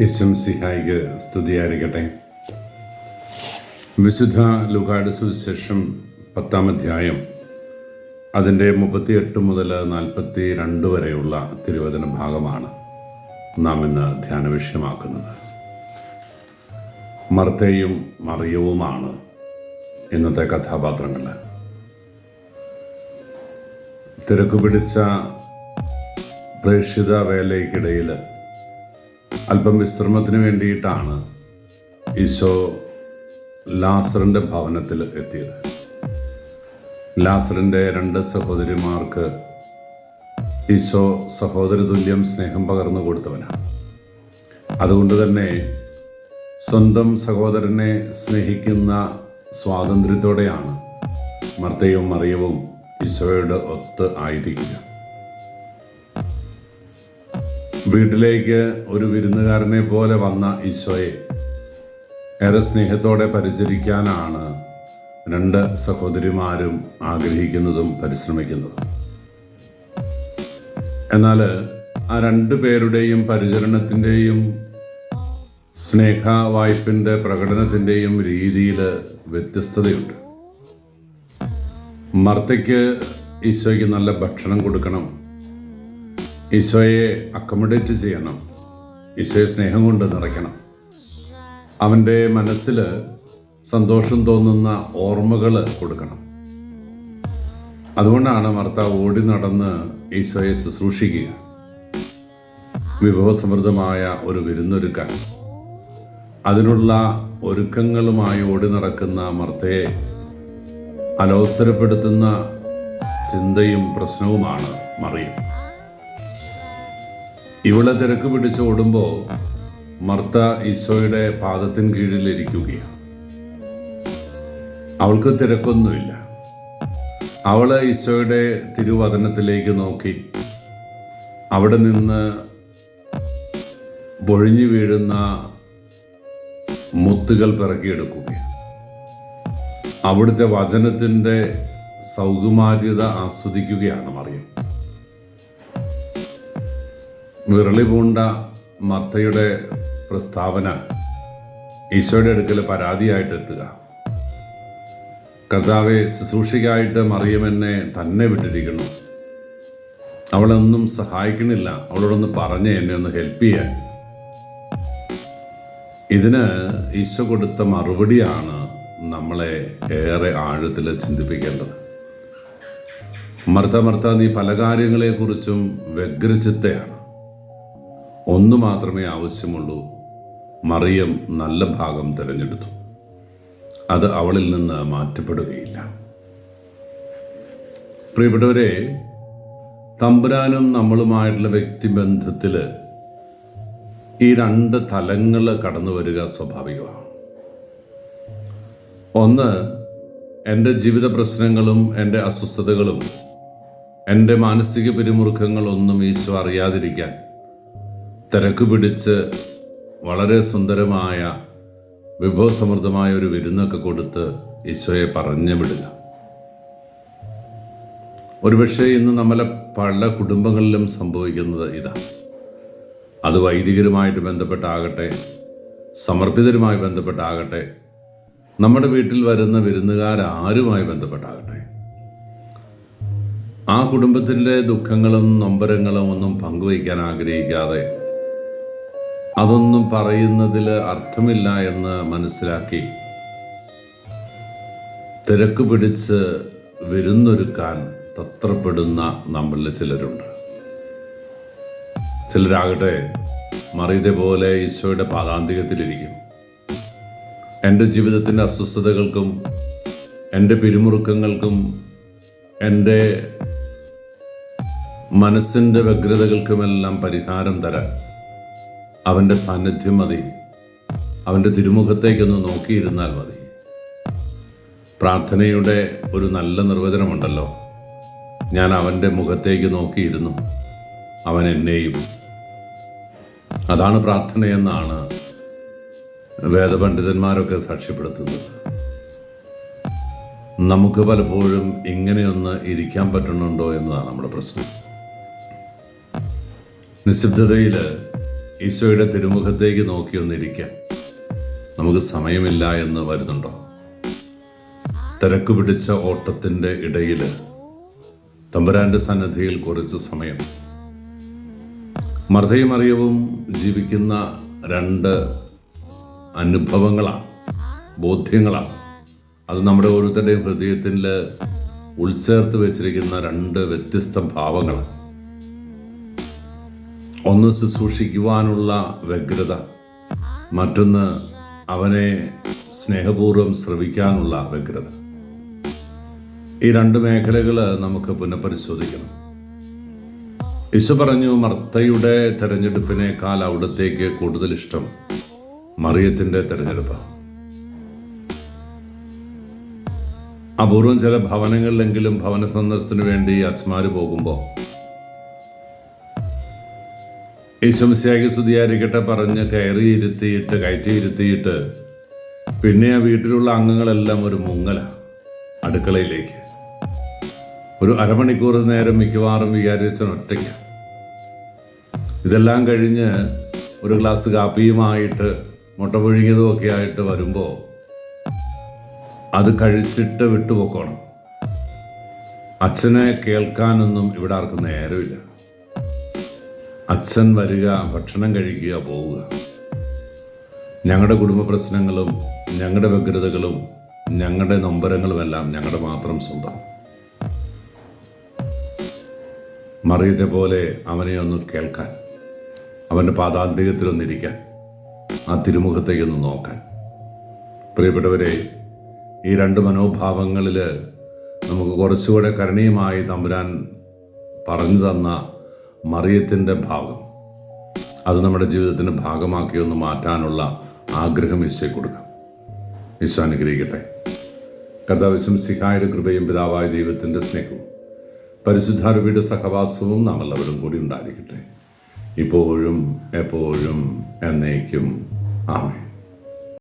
യേശും സിഹായിക്ക് സ്തുതിയായിരിക്കട്ടെ. വിശുദ്ധ ലുകാട് സുവിശേഷം പത്താം അധ്യായം അതിന്റെ മുപ്പത്തിയെട്ട് മുതൽ നാൽപ്പത്തി രണ്ട് വരെയുള്ള തിരുവചന ഭാഗമാണ് നാം ഇന്ന് ധ്യാന വിഷയമാക്കുന്നത്. മർത്തയും മറിയവുമാണ് ഇന്നത്തെ കഥാപാത്രങ്ങൾ തിരക്ക് പിടിച്ച പ്രേക്ഷിത വേലയ്ക്കിടയിൽ അല്പം വിശ്രമത്തിന് വേണ്ടിയിട്ടാണ് ഈശോ ലാസറിന്റെ ഭവനത്തിൽ എത്തിയത്. ലാസറിന്റെ രണ്ട് സഹോദരിമാർക്ക് ഈശോ സഹോദരതുല്യം സ്നേഹം പകർന്നു കൊടുത്തവനാണ്. അതുകൊണ്ട് തന്നെ സ്വന്തം സഹോദരനെ സ്നേഹിക്കുന്ന സ്വാതന്ത്ര്യത്തോടെയാണ് മർത്തയും മറിയവും ഈശോയുടെ ഒത്ത് ആയിരിക്കുക. വീട്ടിലേക്ക് ഒരു വിരുന്നുകാരനെ പോലെ വന്ന ഈശോയെ ഏറെ സ്നേഹത്തോടെ പരിചരിക്കാനാണ് രണ്ട് സഹോദരിമാരും ആഗ്രഹിക്കുന്നതും പരിശ്രമിക്കുന്നതും. എന്നാൽ ആ രണ്ടു പേരുടെയും പരിചരണത്തിന്റെയും സ്നേഹ വായ്പിന്റെ പ്രകടനത്തിന്റെയും രീതിയിൽ വ്യത്യസ്തതയുണ്ട്. മർത്തയ്ക്ക് ഈശോയ്ക്ക് നല്ല ഭക്ഷണം കൊടുക്കണം. ഈശോയെ അക്കോമഡേറ്റ് ചെയ്യണം. ഈശോയെ സ്നേഹം കൊണ്ട് നിറയ്ക്കണം. അവന്റെ മനസ്സിൽ സന്തോഷം തോന്നുന്ന ഓർമ്മകൾ കൊടുക്കണം. അതുകൊണ്ടാണ് ഭർത്താവ് ഓടി നടന്ന് ഈശോയെ ശുശ്രൂഷിക്കുക. വിഭവസമൃദ്ധമായ ഒരു വിരുന്നൊരുക്കാൻ. അതിനുള്ള ഒരുക്കങ്ങളുമായി ഓടി നടക്കുന്ന മർത്തയെ അലോസരപ്പെടുത്തുന്ന ചിന്തയും പ്രശ്നവുമാണ് മറിയും. ഇവളെ തിരക്ക് പിടിച്ച് ഓടുമ്പോൾ മർത്ത ഈശോയുടെ പാദത്തിന് കീഴിലിരിക്കുകയാണ് അവൾക്ക് തിരക്കൊന്നുമില്ല. അവൾ ഈശോയുടെ തിരുവചനത്തിലേക്ക് നോക്കി. അവിടെ നിന്ന് പൊഴിഞ്ഞു വീഴുന്ന മുത്തുകൾ പിറക്കിയെടുക്കുകയാണ്. അവിടുത്തെ വചനത്തിന്റെ സൗകുമാര്യത ആസ്വദിക്കുകയാണ് മറിയം. വിരളി പൂണ്ട മത്തയുടെ പ്രസ്താവന ഈശോയുടെ അടുക്കൽ പരാതിയായിട്ട് എത്തുക. കർത്താവെ ശുശ്രൂഷയ്ക്കായിട്ട് മറിയമെന്നെ തന്നെ വിട്ടിരിക്കുന്നു. അവളൊന്നും സഹായിക്കണില്ല. അവളോടൊന്ന് പറഞ്ഞ് എന്നെ ഒന്ന് ഹെൽപ്പ് ചെയ്യാൻ. ഇതിന് ഈശോ കൊടുത്ത മറുപടിയാണ് നമ്മളെ ഏറെ ആഴത്തിൽ ചിന്തിപ്പിക്കേണ്ടത്. മർത്ത മർത്ത നീ പല കാര്യങ്ങളെക്കുറിച്ചും വ്യഗ്രചിത്തയാണ്. ഒന്നു മാത്രമേ ആവശ്യമുള്ളൂ. മറിയം നല്ല ഭാഗം തിരഞ്ഞെടുത്തു. അത് അവളിൽ നിന്ന് മാറ്റപ്പെടുകയില്ല. പ്രിയപ്പെട്ടവരെ തമ്പുരാനും നമ്മളുമായിട്ടുള്ള വ്യക്തിബന്ധത്തിൽ ഈ രണ്ട് തലങ്ങൾ കടന്നു വരിക സ്വാഭാവികമാണ്. ഒന്ന് എന്റെ ജീവിത പ്രശ്നങ്ങളും എന്റെ അസ്വസ്ഥതകളും എന്റെ മാനസിക പിരിമുറുക്കങ്ങളൊന്നും ഈശോ അറിയാതിരിക്കാൻ തിരക്ക് പിടിച്ച് വളരെ സുന്ദരമായ വിഭവസമൃദ്ധമായ ഒരു വിരുന്നൊക്കെ കൊടുത്ത് ഈശോയെ പറഞ്ഞു വിടുക. ഒരുപക്ഷെ ഇന്ന് നമ്മളെ പല കുടുംബങ്ങളിലും സംഭവിക്കുന്നത് ഇതാണ് അത് വൈദികരുമായിട്ട് ബന്ധപ്പെട്ടാകട്ടെ സമർപ്പിതരുമായി ബന്ധപ്പെട്ടാകട്ടെ നമ്മുടെ വീട്ടിൽ വരുന്ന വിരുന്നുകാരാരുമായി ബന്ധപ്പെട്ടാകട്ടെ. ആ കുടുംബത്തിന്റെ ദുഃഖങ്ങളും നൊമ്പരങ്ങളും ഒന്നും പങ്കുവയ്ക്കാൻ ആഗ്രഹിക്കാതെ അതൊന്നും പറയുന്നതിൽ അർത്ഥമില്ല എന്ന് മനസ്സിലാക്കി. തിരക്ക് പിടിച്ച് വിരുന്നൊരുക്കാൻ തത്രപ്പെടുന്ന നമ്മളിൽ ചിലരുണ്ട്. ചിലരാകട്ടെ മറിയതെ പോലെ ഈശോയുടെ പാതാന്തികത്തിലിരിക്കും എന്റെ ജീവിതത്തിന്റെ അസ്വസ്ഥതകൾക്കും എന്റെ പിരിമുറുക്കങ്ങൾക്കും എന്റെ മനസ്സിന്റെ വ്യഗ്രതകൾക്കുമെല്ലാം പരിഹാരം തരാൻ അവന്റെ സാന്നിധ്യം മതി. അവന്റെ തിരുമുഖത്തേക്കൊന്ന് നോക്കിയിരുന്നാൽ മതി. പ്രാർത്ഥനയുടെ ഒരു നല്ല നിർവചനമുണ്ടല്ലോ. ഞാൻ അവന്റെ മുഖത്തേക്ക് നോക്കിയിരുന്നു. അവൻ എന്നെയും. അതാണ് പ്രാർത്ഥനയെന്നാണ് വേദപണ്ഡിതന്മാരൊക്കെ സാക്ഷ്യപ്പെടുത്തുന്നത്. നമുക്ക് പലപ്പോഴും ഇങ്ങനെയൊന്ന് ഇരിക്കാൻ പറ്റുന്നുണ്ടോ എന്നതാണ് നമ്മുടെ പ്രശ്നം. നിശബ്ദതയിൽ ഈശോയുടെ തിരുമുഖത്തേക്ക് നോക്കി ഒന്നിരിക്കാം നമുക്ക് സമയമില്ല എന്ന് വരുന്നുണ്ടോ? തിരക്ക് പിടിച്ച ഓട്ടത്തിന്റെ ഇടയിൽ തമ്പുരാന്റെ സന്നദ്ധിയിൽ കുറച്ച് സമയം. മർദ്ദയും അറിയവും ജീവിക്കുന്ന രണ്ട് അനുഭവങ്ങളാണ് ബോധ്യങ്ങളാണ്. അത് നമ്മുടെ ഓരോരുത്തരുടെയും ഹൃദയത്തിൽ ഉൾച്ചേർത്ത് വെച്ചിരിക്കുന്ന രണ്ട് വ്യത്യസ്ത ഭാവങ്ങളാണ്. ഒന്ന് ശുശ്രൂഷിക്കുവാനുള്ള വ്യഗ്രത മറ്റൊന്ന് അവനെ സ്നേഹപൂർവം ശ്രവിക്കാനുള്ള വ്യഗ്രത. ഈ രണ്ട് മേഖലകൾ നമുക്ക് പുനഃപരിശോധിക്കണം. യേശു പറഞ്ഞു മർത്തയുടെ തെരഞ്ഞെടുപ്പിനേക്കാൾ അവിടത്തേക്ക് കൂടുതൽ ഇഷ്ടം മറിയത്തിന്റെ തെരഞ്ഞെടുപ്പ് അപൂർവം ചില ഭവനങ്ങളിലെങ്കിലും ഭവന സന്ദർശനത്തിന് വേണ്ടി അച്ഛന്മാർ പോകുമ്പോൾ ഈശംശയാക്കി സ്തുതിയായിരിക്കട്ടെ പറഞ്ഞ് കയറി ഇരുത്തിയിട്ട് കയറ്റി ഇരുത്തിയിട്ട് പിന്നെ ആ വീട്ടിലുള്ള അംഗങ്ങളെല്ലാം ഒരു മുങ്ങല അടുക്കളയിലേക്ക്. ഒരു അരമണിക്കൂർ നേരം മിക്കവാറും വികാരിച്ചൻ ഒറ്റയ്ക്ക്. ഇതെല്ലാം കഴിഞ്ഞ് ഒരു ഗ്ലാസ് കാപ്പിയുമായിട്ട് മുട്ട പുഴുങ്ങിയതും ഒക്കെ ആയിട്ട് വരുമ്പോൾ അത് കഴിച്ചിട്ട് വിട്ടുപോക്കണം. അച്ഛനെ കേൾക്കാനൊന്നും ഇവിടെ ആർക്കും നേരമില്ല. അച്ഛൻ വരിക ഭക്ഷണം കഴിക്കുക പോവുക. ഞങ്ങളുടെ കുടുംബ പ്രശ്നങ്ങളും ഞങ്ങളുടെ വ്യഗ്രതകളും ഞങ്ങളുടെ നൊമ്പരങ്ങളുമെല്ലാം ഞങ്ങളുടെ മാത്രം സ്വന്തം. മറിയത്തെ പോലെ അവനെ ഒന്ന് കേൾക്കാൻ അവന്റെ പാതാന്തികത്തിലൊന്നിരിക്കാൻ ആ തിരുമുഖത്തേക്കൊന്ന് നോക്കാൻ. പ്രിയപ്പെട്ടവരെ ഈ രണ്ട് മനോഭാവങ്ങളിൽ നമുക്ക് കുറച്ചുകൂടെ കരണീയമായി തമ്പുരാൻ പറഞ്ഞു തന്ന മറിയത്തിന്റെ ഭാഗം. അത് നമ്മുടെ ജീവിതത്തിന്റെ ഭാഗമാക്കി ഒന്ന് മാറ്റാനുള്ള ആഗ്രഹം ഈശോയെ കൊടുക്കാം. ഈശോ അനുഗ്രഹിക്കട്ടെ. കർത്താവ് സിഹായുടെ കൃപയും പിതാവായ ദൈവത്തിന്റെ സ്നേഹവും പരിശുദ്ധാരൂപിയുടെ സഹവാസവും നാം എല്ലാവരും കൂടി ഉണ്ടായിരിക്കട്ടെ. ഇപ്പോഴും എപ്പോഴും എന്നേക്കും. ആമേ